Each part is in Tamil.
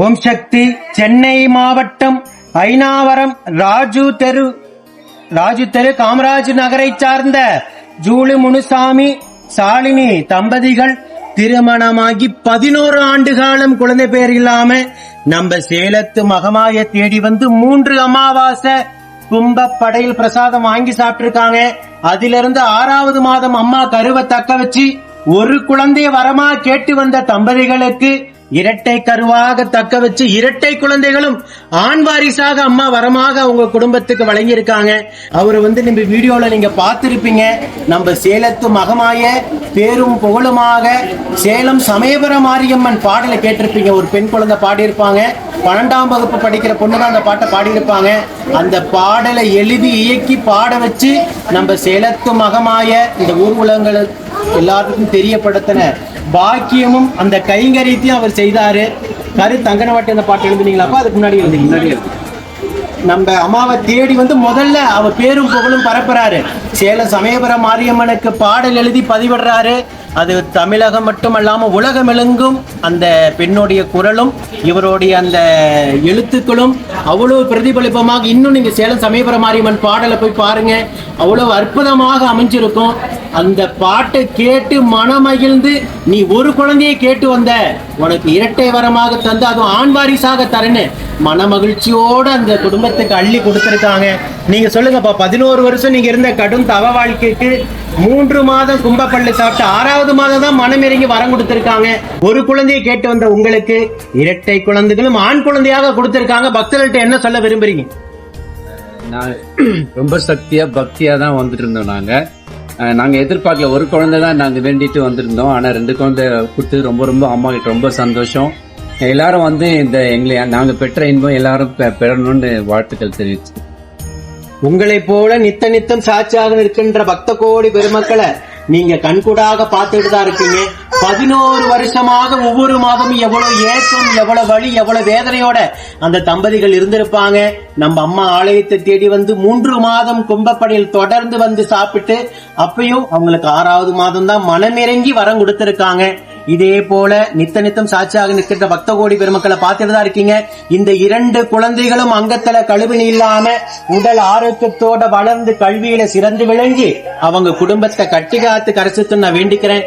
ஓம் சக்தி சென்னை மாவட்டம் ஐனாவரம் ராஜு தெரு. ராஜு தெரு காமராஜ் நகரை சார்ந்த ஜூலி முனுசாமி சாலினி தம்பதிகள் திருமணமாகி பதினோரு ஆண்டு காலம் குழந்தை பேர் இல்லாம நம்ம சேலத்து மகமாய தேடி வந்து மூன்று அமாவாசை கும்ப படையில் பிரசாதம் வாங்கி சாப்பிட்டிருக்காங்க. அதிலிருந்து ஆறாவது மாதம் அம்மா கருவை தக்க வச்சு ஒரு குழந்தைய வரமா கேட்டு வந்த தம்பதிகளுக்கு இரட்டை கருவாக தக்க வச்சு இரட்டை குழந்தைகளும் ஆண் வாரிசாக அம்மா வரமாக அவங்க குடும்பத்துக்கு வழங்கியிருக்காங்க. அவர் வந்து நம்ம வீடியோல நீங்க பார்த்திருப்பீங்க. நம்ம சேலத்து மகமாய பேரும் புகழுமாக சேலம் சமயபுர மாரியம்மன் பாடலை கேட்டிருப்பீங்க. ஒரு பெண் குழந்தை பாடியிருப்பாங்க. பன்னெண்டாம் வகுப்பு படிக்கிற பொண்ணு தான் அந்த பாட்டை பாடியிருப்பாங்க. அந்த பாடலை எழுதி இயக்கி பாட வச்சு நம்ம சேலத்து மகமாய இந்த ஊர்வலங்களுக்கு எல்லாருக்கும் தெரியப்படுத்தின பாக்கியமும் அந்த கைங்கரியத்தையும் அவர் செய்தாரு. கரு தங்கனவாட்டி அந்த பாட்டு எழுதுனீங்களாப்பா அதுக்கு முன்னாடி எழுதுனீங்க நம்ம அம்மாவை தேடி வந்து முதல்ல அவ பேரும் புகழும் பரப்புறாரு. சேலம் சமயபுர மாரியம்மனுக்கு பாடல் எழுதி பதிவிடுறாரு. அது தமிழகம் மட்டுமல்லாம உலகமெழுங்கும் அந்த பெண்ணுடைய குரலும் இவருடைய அந்த எழுத்துக்களும் அவ்வளவு பிரதிபலிப்பமாக இன்னும் நீங்க சேலம் சமயபுர மாரியம்மன் பாடலை போய் பாருங்க. அவ்வளவு அற்புதமாக அமைஞ்சிருக்கும். அந்த பாட்டை கேட்டு மனமகிழ்ந்து நீ ஒரு குழந்தையை கேட்டு வந்த உனக்கு இரட்டை வரமாக தந்து அதுவும் ஆண் வாரிசாக தரேன்னு மன மகிழ்ச்சியோடு அந்த குடும்பத்துக்கு அள்ளி கொடுத்துருக்காங்க. நீங்க சொல்லுங்கப்பா பதினோரு வருஷம் நீங்க இருந்த கடும் தவ வாழ்க்கைக்கு மூன்று மாதம் கும்பப்பள்ளி சாப்பிட்டு ஆறாவது மாதம் தான் மனம் இறங்கி வரம் கொடுத்துருக்காங்க. ஒரு குழந்தையை கேட்டு வந்த உங்களுக்கு இரட்டை குழந்தைகளும் ஆண் குழந்தையாக கொடுத்துருக்காங்க. பக்தர்கள்ட்ட என்ன சொல்ல விரும்புறீங்க? நான் ரொம்ப சக்தியா பக்தியா தான் வந்துட்டு இருந்தோம் நாங்க. நாங்கள் எதிர்பார்க்கல. ஒரு குழந்தை தான் நாங்கள் வேண்டிட்டு வந்திருந்தோம். ஆனால் ரெண்டு குழந்தை கொடுத்து ரொம்ப ரொம்ப அம்மா கிட்ட ரொம்ப சந்தோஷம். எல்லாரும் வந்து இந்த எங்களை நாங்கள் பெற்ற இன்பம் எல்லாரும் பெ- பெறணும்னு வாழ்த்துக்கள் தெரிவிச்சு. உங்களைப் போல நித்த நித்தம் சாட்சியாக இருக்கின்ற பக்த கோடி பெருமக்களை நீங்க கண்கூடாக பார்த்துட்டு தான் இருக்கீங்க. பதினோரு வருஷமாக ஒவ்வொரு மாதமும் எவ்வளவு ஏக்கம் எவ்வளவு வழி எவ்வளவு வேதனையோட அந்த தம்பதிகள் இருந்திருப்பாங்க. நம்ம அம்மா ஆலயத்தை தேடி வந்து மூன்று மாதம் கும்பப்படையில் தொடர்ந்து வந்து சாப்பிட்டு அப்பயும் அவங்களுக்கு ஆறாவது மாதம் தான் மனமிறங்கி வரம் கொடுத்திருக்காங்க. இதே போல நித்த நித்தம் சாட்சியாக நிற்கின்ற பக்த கோடி பெருமக்களை பார்த்துட்டு தான் இருக்கீங்க. இந்த இரண்டு குழந்தைகளும் அங்கத்துல கழுவினி இல்லாம உடல் ஆரோக்கியத்தோட வளர்ந்து கல்வியில சிறந்து விளங்கி அவங்க குடும்பத்தை கட்டி காத்து கரைச்சிட்டு நான் வேண்டிக்கிறேன்.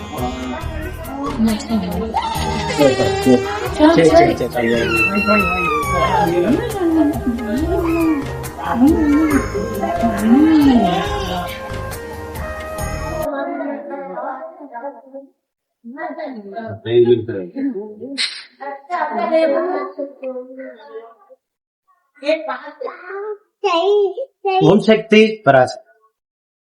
हाँ, हाँ, हाँ। ओम शक्ति? पराशक्ति